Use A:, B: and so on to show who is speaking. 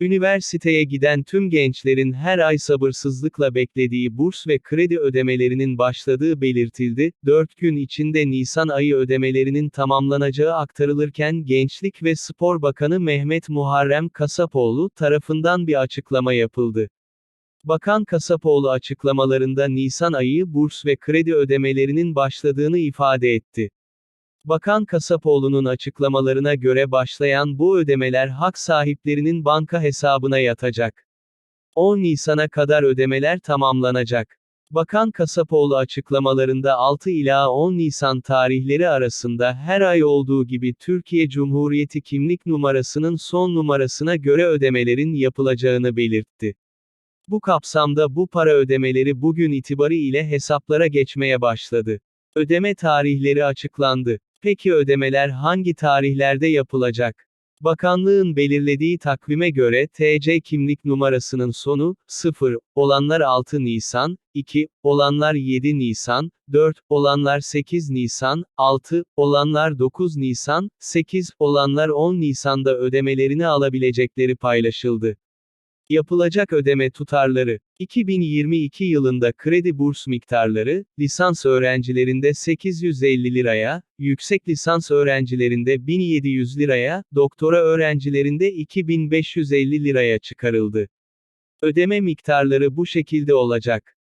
A: Üniversiteye giden tüm gençlerin her ay sabırsızlıkla beklediği burs ve kredi ödemelerinin başladığı belirtildi. 4 gün içinde Nisan ayı ödemelerinin tamamlanacağı aktarılırken Gençlik ve Spor Bakanı Mehmet Muharrem Kasapoğlu tarafından bir açıklama yapıldı. Bakan Kasapoğlu açıklamalarında Nisan ayı burs ve kredi ödemelerinin başladığını ifade etti. Bakan Kasapoğlu'nun açıklamalarına göre başlayan bu ödemeler hak sahiplerinin banka hesabına yatacak. 10 Nisan'a kadar ödemeler tamamlanacak. Bakan Kasapoğlu açıklamalarında 6 ila 10 Nisan tarihleri arasında her ay olduğu gibi Türkiye Cumhuriyeti kimlik numarasının son numarasına göre ödemelerin yapılacağını belirtti. Bu kapsamda bu para ödemeleri bugün itibarı ile hesaplara geçmeye başladı. Ödeme tarihleri açıklandı. Peki ödemeler hangi tarihlerde yapılacak? Bakanlığın belirlediği takvime göre TC kimlik numarasının sonu 0 olanlar 6 Nisan, 2 olanlar 7 Nisan, 4 olanlar 8 Nisan, 6 olanlar 9 Nisan, 8 olanlar 10 Nisan'da ödemelerini alabilecekleri paylaşıldı. Yapılacak ödeme tutarları 2022 yılında kredi burs miktarları, lisans öğrencilerinde 850 liraya, yüksek lisans öğrencilerinde 1700 liraya, doktora öğrencilerinde 2550 liraya çıkarıldı. Ödeme miktarları bu şekilde olacak.